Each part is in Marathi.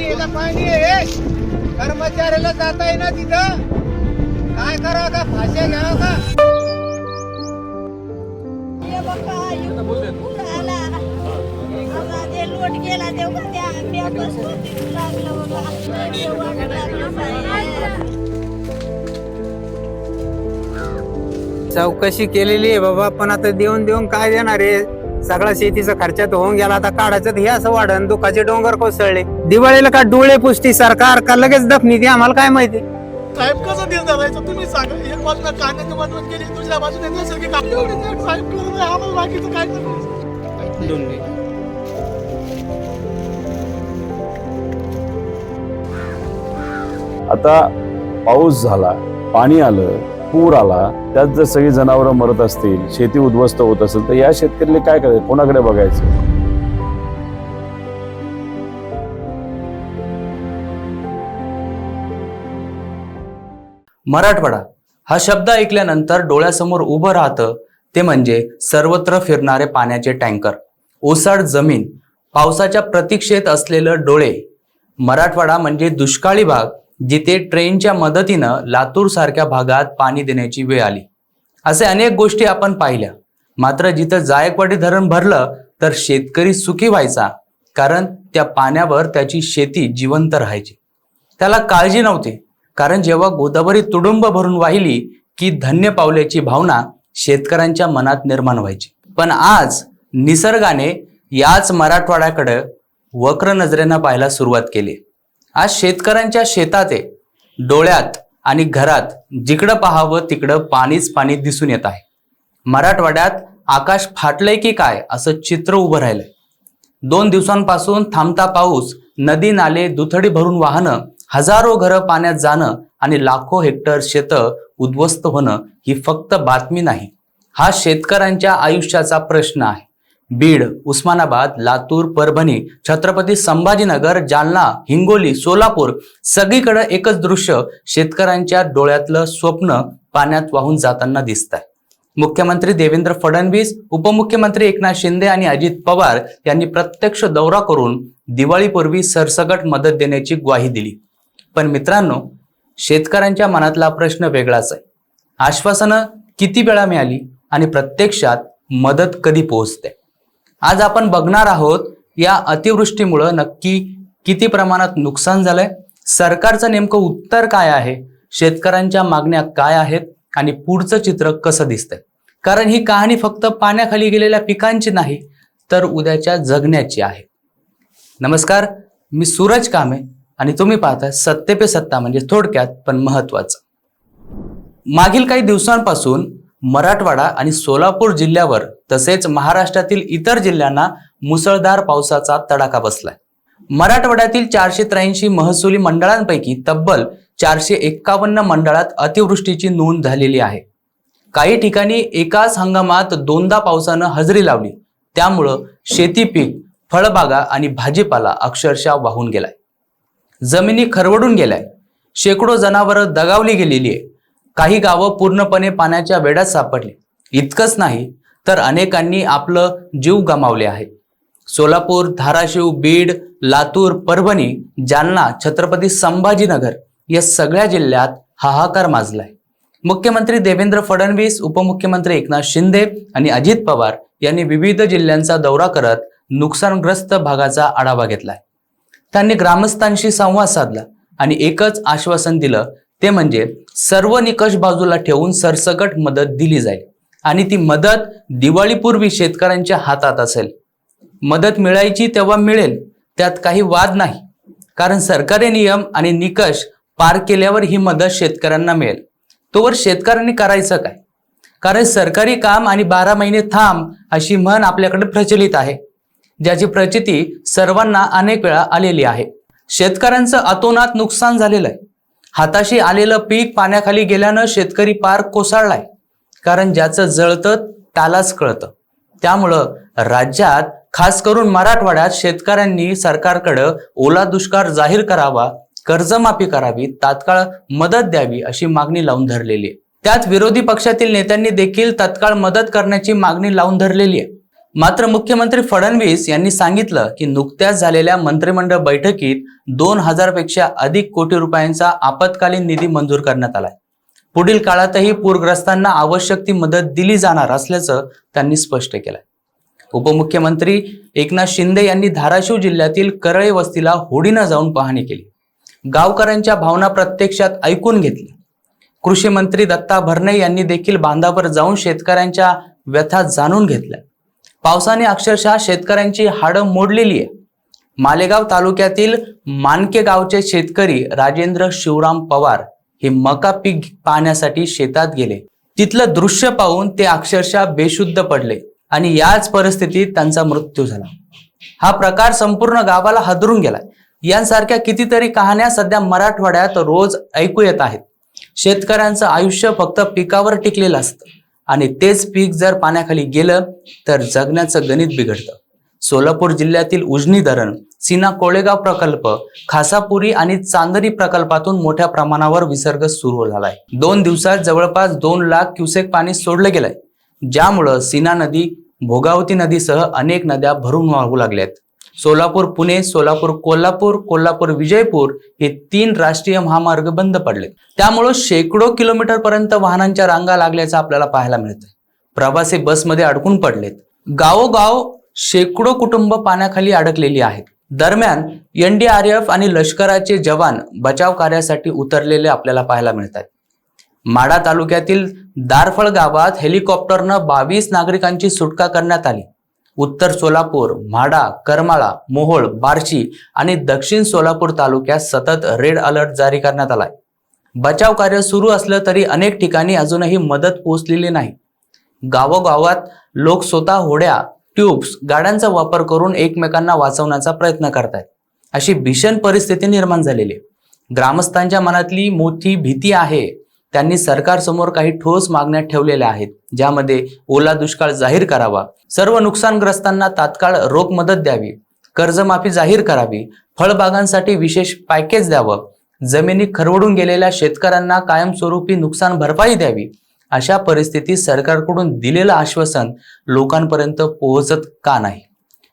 पाणी आहे ना पाणी आहे. कर्मचाऱ्याला जाता येईना तिथं. काय करावं का फाश्या घ्यावं का? ये बाप्पा, ये पूर आला. आम्हाला ते लोट गेला तेव्हा त्या आंब्यापास होती. लागलं बाबा. तेव्हा लागलं साहेब. चौकशी केलेली आहे बाबा पण आता देऊन देऊन काय देणार आहे? सगळा शेतीचा खर्चात होऊन गेला. आता काढायचं हे असं वाढन दुखाचे डोंगर कोसळले. दिवाळीला का डोळे पुसती सरकार का लगेच दफनी ती आम्हाला काय माहिती? साहेब कसं दिन धरायचं? तुम्ही सांगा. एक बाजूला कांद्याची मदत केली दुसऱ्या बाजूने नैसर्गिक आपली एवढी नेट साहेब करत आहे आम्हाला बाकीचं काय करायचं आता पाऊस झाला पाणी आलं पूर आला त्यात जर सगळी जनावरं मरत असतील शेती उद्ध्वस्त होत असेल तर या शेतकऱ्याला काय करायचं? कोणाकडे बघायचं? मराठवाडा. हा शब्द ऐकल्यानंतर डोळ्यासमोर उभं राहतं ते म्हणजे सर्वत्र फिरणारे पाण्याचे टँकर. ओसाड जमीन पावसाच्या प्रतीक्षेत असलेलं डोळे. मराठवाडा म्हणजे दुष्काळी भाग. जिथे ट्रेनच्या मदतीनं लातूर सारख्या भागात पाणी देण्याची वेळ आली. असे अनेक गोष्टी आपण पाहिल्या. मात्र जिथं जायकवाडी धरण भरलं तर शेतकरी सुखी व्हायचा कारण त्या पाण्यावर त्याची शेती जिवंत राहायची. त्याला काळजी नव्हती कारण जेव्हा गोदावरी तुडुंब भरून वाहिली की धन्य पावल्याची भावना शेतकऱ्यांच्या मनात निर्माण व्हायची. पण आज निसर्गाने याच मराठवाड्याकडे वक्र नजरेनं पाहायला सुरुवात केली. आज शेतकऱ्यांच्या शेतात आहे डोळ्यात आणि घरात जिकडं पाहावं तिकडं पाणीच पाणी दिसून येत आहे. मराठवाड्यात आकाश फाटलंय की काय असं चित्र उभं राहिलंय. दोन दिवसांपासून थांबता पाऊस नदी नाले दुथडी भरून वाहनं हजारो घरं पाण्यात जाणं आणि लाखो हेक्टर शेतं उद्ध्वस्त होणं ही फक्त बातमी नाही. हा शेतकऱ्यांच्या आयुष्याचा प्रश्न आहे. बीड उस्मानाबाद लातूर परभणी छत्रपती संभाजीनगर जालना हिंगोली सोलापूर सगळीकडे एकच दृश्य शेतकऱ्यांच्या डोळ्यातलं स्वप्न पाण्यात वाहून जाताना दिसत आहे मुख्यमंत्री देवेंद्र फडणवीस उपमुख्यमंत्री एकनाथ शिंदे आणि अजित पवार यांनी प्रत्यक्ष दौरा करून दिवाळीपूर्वी सरसकट मदत देण्याची ग्वाही दिली. पण मित्रांनो शेतकऱ्यांच्या मनातला प्रश्न वेगळाच आहे. आश्वासनं किती वेळा मिळाली आणि प्रत्यक्षात मदत कधी पोहोचते? आज आपण बघणार आहोत या अतिवृष्टीमुळं नक्की किती प्रमाणात नुकसान झालंय? सरकारचं नेमकं उत्तर काय आहे? शेतकऱ्यांच्या मागण्या काय आहेत? आणि पुढचं चित्र कसं दिसतंय? कारण ही कहाणी फक्त पाण्याखाली गेलेल्या पिकांची नाही तर उद्याच्या जगण्याची आहे. नमस्कार मी सूरज कामे आणि तुम्ही पाहता सत्ते पे सत्ता म्हणजे थोडक्यात पण महत्वाचं. मागील काही दिवसांपासून मराठवाडा आणि सोलापूर जिल्ह्यावर तसेच महाराष्ट्रातील इतर जिल्ह्यांना मुसळधार पावसाचा तडाखा बसलाय. मराठवाड्यातील चारशे त्र्याऐंशी महसुली मंडळांपैकी तब्बल चारशे एक्कावन्न मंडळात अतिवृष्टीची नोंद झालेली आहे. काही ठिकाणी एकाच हंगामात दोनदा पावसानं हजेरी लावली. त्यामुळं शेती पीक फळबागा आणि भाजीपाला अक्षरशः वाहून गेलाय. जमिनी खरवडून गेलाय शेकडो जनावरं दगावली गेलेली आहे. काही गावं पूर्णपणे पाण्याच्या वेढ्यात सापडली. इतकंच नाही तर अनेकांनी आपलं जीव गमावले आहे. सोलापूर धाराशिव बीड लातूर परभणी जालना छत्रपती संभाजीनगर या सगळ्या जिल्ह्यात हाहाकार माजलाय. मुख्यमंत्री देवेंद्र फडणवीस उपमुख्यमंत्री एकनाथ शिंदे आणि अजित पवार यांनी विविध जिल्ह्यांचा दौरा करत नुकसानग्रस्त भागाचा आढावा घेतलाय. त्यांनी ग्रामस्थांशी संवाद साधला आणि एकच आश्वासन दिलं ते म्हणजे सर्व निकष बाजूला ठेवून सरसकट मदत दिली जाईल. आणि ती मदत दिवाळीपूर्वी शेतकऱ्यांच्या हातात असेल. मदत मिळायची तेव्हा मिळेल त्यात काही वाद नाही. कारण सरकारी नियम आणि निकष पार केल्यावर ही मदत शेतकऱ्यांना मिळेल. तोवर शेतकऱ्यांनी करायचं काय? कारण सरकारी काम आणि बारा महिने थांब अशी म्हण आपल्याकडे प्रचलित आहे. ज्याची प्रचिती सर्वांना अनेक वेळा आलेली आहे. शेतकऱ्यांचं अतोनात नुकसान झालेलं आहे. हाताशी आलेलं पीक पाण्याखाली गेल्यानं शेतकरी पार कोसळलाय. कारण ज्याचं जळतं त्यालाच कळतं. त्यामुळं राज्यात खास करून मराठवाड्यात शेतकऱ्यांनी सरकारकडं ओला दुष्काळ जाहीर करावा कर्जमाफी करावी तात्काळ मदत द्यावी अशी मागणी लावून धरलेली आहे. त्यात विरोधी पक्षातील नेत्यांनी देखील तत्काळ मदत करण्याची मागणी लावून धरलेली आहे. मात्र मुख्यमंत्री फडणवीस यांनी सांगितलं की नुकत्याच झालेल्या मंत्रिमंडळ बैठकीत दोन हजारपेक्षा अधिक कोटी रुपयांचा आपत्कालीन निधी मंजूर करण्यात आलाय. पुढील काळातही पूरग्रस्तांना आवश्यक ती मदत दिली जाणार असल्याचं त्यांनी स्पष्ट केलंय. उपमुख्यमंत्री एकनाथ शिंदे यांनी धाराशिव जिल्ह्यातील करळे वस्तीला होडीनं जाऊन पाहणी केली. गावकऱ्यांच्या भावना प्रत्यक्षात ऐकून घेतली. कृषी मंत्री दत्ता भरणे यांनी देखील बांधावर जाऊन शेतकऱ्यांच्या व्यथा जाणून घेतल्या. पावसाने अक्षरशः शेतकऱ्यांची हाडं मोडलेली आहे. मालेगाव तालुक्यातील मानके गावचे शेतकरी राजेंद्र शिवराम पवार हे मका पीक पाहण्यासाठी शेतात गेले. तिथलं दृश्य पाहून ते अक्षरशः बेशुद्ध पडले आणि याच परिस्थितीत त्यांचा मृत्यू झाला. हा प्रकार संपूर्ण गावाला हादरून गेला यांसारख्या कितीतरी कहाण्या सध्या मराठवाड्यात रोज ऐकू येत आहेत. शेतकऱ्यांचं आयुष्य फक्त पिकावर टिकलेलं असतं. आणि तेच पीक जर पाण्याखाली गेलं तर जगण्याचं गणित बिघडतं. सोलापूर जिल्ह्यातील उजनी धरण सीना कोळेगाव प्रकल्प खासापुरी आणि चांदरी प्रकल्पातून मोठ्या प्रमाणावर विसर्ग सुरू झालाय. दोन दिवसात जवळपास दोन लाख क्युसेक पाणी सोडलं गेलंय. ज्यामुळं सीना नदी भोगावती नदीसह अनेक नद्या भरून वाहू लागल्यात. सोलापूर पुणे सोलापूर कोल्हापूर कोल्हापूर विजयपूर हे तीन राष्ट्रीय महामार्ग बंद पडले त्यामुळं शेकडो किलोमीटर पर्यंत वाहनांच्या रांगा लागल्याचं आपल्याला पाहायला मिळतंय. प्रवासी बसमध्ये अडकून पडलेत. गावोगाव शेकडो कुटुंब पाण्याखाली अडकलेली आहेत. दरम्यान एनडीआरएफ आणि लष्कराचे जवान बचाव कार्यासाठी उतरलेले आपल्याला पाहायला मिळतात माडा तालुक्यातील दारफळ गावात हेलिकॉप्टरनं बावीस नागरिकांची सुटका करण्यात आली. उत्तर सोलापूर म्हाडा करमाळा मोहोळ बार्शी आणि दक्षिण सोलापूर तालुक्यात सतत रेड अलर्ट जारी करण्यात आलाय. बचाव कार्य सुरू असलं तरी अनेक ठिकाणी अजूनही मदत पोहोचलेली नाही. गावोगावात लोक स्वतः होड्या ट्यूब्स गाड्यांचा वापर करून एकमेकांना वाचवण्याचा प्रयत्न करतायत. अशी भीषण परिस्थिती निर्माण झालेली आहे. ग्रामस्थांच्या मनातली मोठी भीती आहे. त्यांनी सरकारसमोर काही ठोस मागण्या ठेवलेल्या आहेत ज्यामध्ये ओला दुष्काळ जाहीर करावा सर्व नुकसानग्रस्तांना तात्काळ रोख मदत द्यावी कर्जमाफी जाहीर करावी फळबागांसाठी विशेष पॅकेज द्यावं जमिनी खरवडून गेलेल्या शेतकऱ्यांना कायमस्वरूपी नुकसान भरपाई द्यावी अशा परिस्थितीत सरकारकडून दिलेलं आश्वासन लोकांपर्यंत पोहोचत का नाही?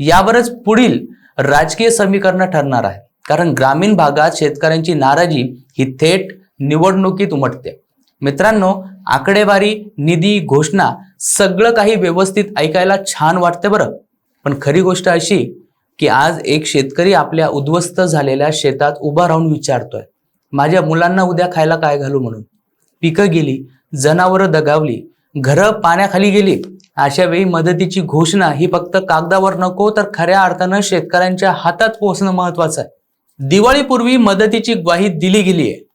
यावरच पुढील राजकीय समीकरण ठरणार आहे कारण ग्रामीण भागात शेतकऱ्यांची नाराजी ही थेट निवडणुकीत उमटते. मित्रांनो आकडेवारी निधी घोषणा सगळं काही व्यवस्थित ऐकायला छान वाटते बरं. पण खरी गोष्ट अशी की आज एक शेतकरी आपल्या उद्ध्वस्त झालेल्या शेतात उभा राहून विचारतोय माझ्या मुलांना उद्या खायला काय घालू म्हणून? पिकं गेली जनावरं दगावली घरं पाण्याखाली गेली. अशा वेळी मदतीची घोषणा ही फक्त कागदावर नको तर खऱ्या अर्थानं शेतकऱ्यांच्या हातात पोहोचणं महत्वाचं आहे. दिवाळीपूर्वी मदतीची ग्वाही दिली गेली आहे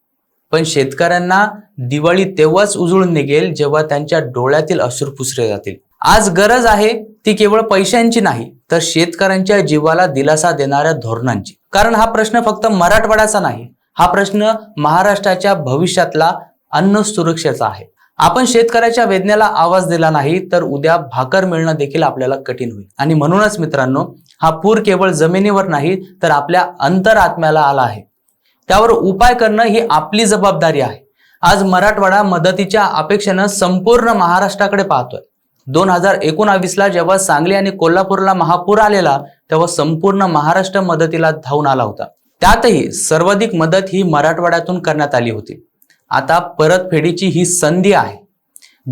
पण शेतकऱ्यांना दिवाळी तेव्हाच उजळून निघेल जेव्हा त्यांच्या डोळ्यातील अश्रू पुसरे जातील. आज गरज आहे ती केवळ पैशांची नाही तर शेतकऱ्यांच्या जीवाला दिलासा देणाऱ्या धोरणांची. कारण हा प्रश्न फक्त मराठवाड्याचा नाही हा प्रश्न महाराष्ट्राच्या भविष्यातला अन्न सुरक्षेचा आहे. आपण शेतकऱ्याच्या वेदनेला आवाज दिला नाही तर उद्या भाकर मिळणं देखील आपल्याला कठीण होईल. आणि म्हणूनच मित्रांनो हा पूर केवळ जमिनीवर नाही तर आपल्या अंतरात्म्याला आला आहे. त्यावर उपाय करणं ही आपली जबाबदारी आहे. आज मराठवाडा मदतीच्या अपेक्षेनं संपूर्ण महाराष्ट्राकडे पाहतोय. दोन हजार एकोणावीसला जेव्हा सांगली आणि कोल्हापूरला महापूर आलेला तेव्हा संपूर्ण महाराष्ट्र मदतीला धावून आला होता. त्यातही सर्वाधिक मदत ही मराठवाड्यातून करण्यात आली होती. आता परतफेडीची ही संधी आहे.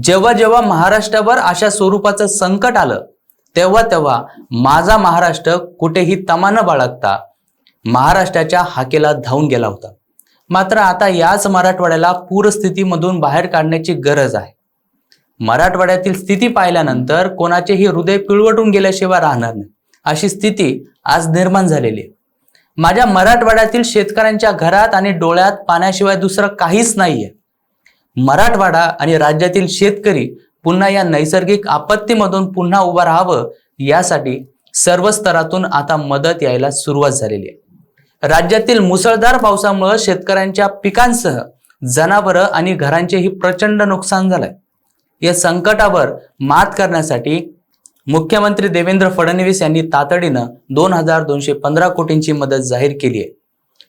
जेव्हा जेव्हा महाराष्ट्रावर अशा स्वरूपाचं संकट आलं तेव्हा तेव्हा माझा महाराष्ट्र कुठेही तमा न बाळगता महाराष्ट्राच्या हाकेला धावून गेला होता. मात्र आता याच मराठवाड्याला पूरस्थितीमधून बाहेर काढण्याची गरज आहे. मराठवाड्यातील स्थिती पाहिल्यानंतर कोणाचेही हृदय पिळवटून गेल्याशिवाय राहणार नाही अशी स्थिती आज निर्माण झालेली आहे. माझ्या मराठवाड्यातील शेतकऱ्यांच्या घरात आणि डोळ्यात पाण्याशिवाय दुसरं काहीच नाहीये. मराठवाडा आणि राज्यातील शेतकरी पुन्हा या नैसर्गिक आपत्तीमधून पुन्हा उभं राहावं यासाठी सर्व स्तरातून आता मदत यायला सुरुवात झालेली आहे. राज्यातील मुसळधार पावसामुळे शेतकऱ्यांच्या पिकांसह जनावरं आणि घरांचेही प्रचंड नुकसान झालंय. या संकटावर मात करण्यासाठी मुख्यमंत्री देवेंद्र फडणवीस यांनी तातडीनं दोन हजार दोनशे पंधरा कोटींची मदत जाहीर केली आहे.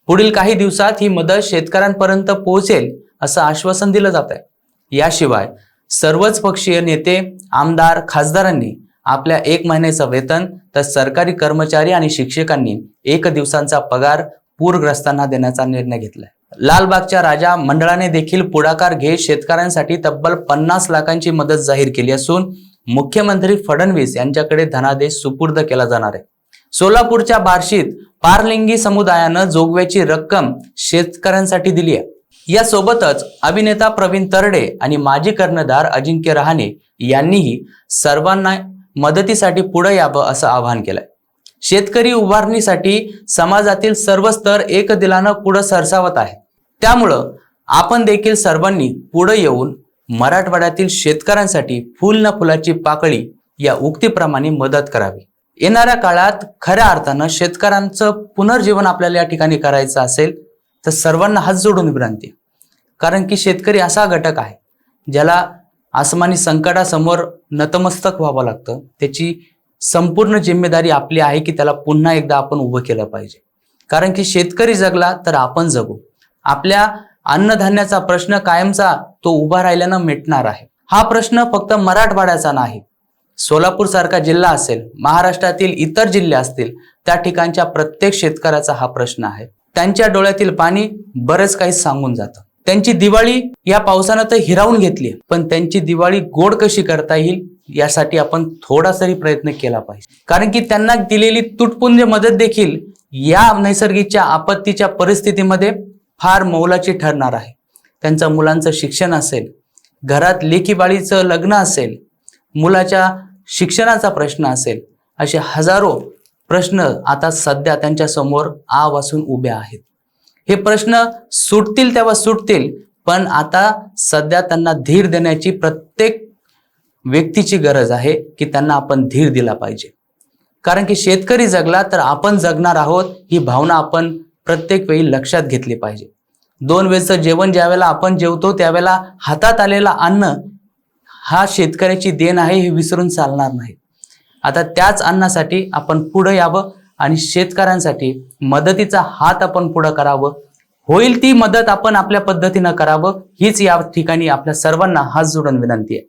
पुढील काही दिवसात ही मदत शेतकऱ्यांपर्यंत पोहोचेल असं आश्वासन दिलं जात आहे याशिवाय सर्वच पक्षीय नेते आमदार खासदारांनी आपल्या एक महिन्याचं वेतन तर सरकारी कर्मचारी आणि शिक्षकांनी एक दिवसांचा पगार पूरग्रस्तांना देण्याचा निर्णय घेतलाय. लालबागच्या राजा मंडळाने देखील पुढाकार घेत शेतकऱ्यांसाठी तब्बल पन्नास लाखांची मदत जाहीर केली असून मुख्यमंत्री फडणवीस यांच्याकडे धनादेश सुपूर्द केला जाणार आहे. सोलापूरच्या बार्शीत पारलिंगी समुदायानं जोगव्याची रक्कम शेतकऱ्यांसाठी दिली आहे. यासोबतच अभिनेता प्रवीण तरडे आणि माजी कर्णधार अजिंक्य रहाणे यांनीही सर्वांना मदतीसाठी पुढे यावं असं आवाहन केलंय. शेतकरी उभारणीसाठी समाजातील सर्व स्तर एक दिलानं पुढे सरसावत आहे. त्यामुळं आपण देखील सर्वांनी पुढे येऊन मराठवाड्यातील शेतकऱ्यांसाठी फुल न फुलाची पाकळी या उक्तीप्रमाणे मदत करावी. येणाऱ्या काळात खऱ्या अर्थानं शेतकऱ्यांचं पुनर्जीवन आपल्याला या ठिकाणी करायचं असेल तर सर्वांना हात जोडून विनंती कारण की शेतकरी असा घटक आहे ज्याला आसमानी संकटासमोर नतमस्तक व्हावं लागतं. त्याची संपूर्ण जिम्मेदारी आपली आहे की त्याला पुन्हा एकदा आपण उभं केलं पाहिजे. कारण की शेतकरी जगला तर आपण जगू. आपल्या अन्नधान्याचा प्रश्न कायमचा तो उभा राहिल्यानं मिटणार आहे. हा प्रश्न फक्त मराठवाड्याचा नाही. सोलापूर सारखा जिल्हा असेल महाराष्ट्रातील इतर जिल्हे असतील त्या ठिकाणच्या प्रत्येक शेतकऱ्याचा हा प्रश्न आहे. त्यांच्या डोळ्यातील पाणी बरंच काही सांगून जातं. त्यांची दिवाळी या पावसानं तर हिरावून घेतली पण त्यांची दिवाळी गोड कशी करता येईल यासाठी आपण थोडा तरी प्रयत्न केला पाहिजे. कारण की त्यांना दिलेली तुटपुंज मदत देखील या नैसर्गिकच्या आपत्तीच्या परिस्थितीमध्ये फार मौलाची ठरणार आहे. त्यांचं मुलांचं शिक्षण असेल घरात लेखीबाळीचं लग्न असेल मुलाच्या शिक्षणाचा प्रश्न असेल असे हजारो प्रश्न आता सध्या त्यांच्यासमोर आ वासून उभे आहेत. हे प्रश्न सुटतील तेव्हा सुटतील पण आता सध्या त्यांना धीर देण्याची प्रत्येक व्यक्तीची गरज आहे की त्यांना आपण धीर दिला पाहिजे. कारण की शेतकरी जगला तर आपण जगणार आहोत ही भावना आपण प्रत्येक वेळी लक्षात घेतली पाहिजे. दोन वेळचं जेवण ज्यावेळेला आपण जेवतो त्यावेळेला हातात आलेला अन्न हा शेतकऱ्याची देण आहे हे विसरून चालणार नाही. आता त्याच अन्नासाठी आपण पुढे यावं आणि शेतकऱ्यांसाठी मदतीचा हात आपण पुढं करावं. होईल ती मदत आपण आपल्या पद्धतीनं करावं हीच या ठिकाणी आपल्या सर्वांना हात जोडून विनंती आहे.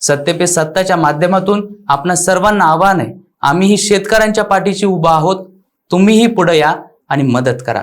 सत्यपे सत्ताच्या माध्यमातून आपणा सर्वांना आव्हान आहे आम्ही ही शेतकऱ्यांच्या पाठीशी उभा आहोत तुम्हीही पुढे या आणि मदत करा.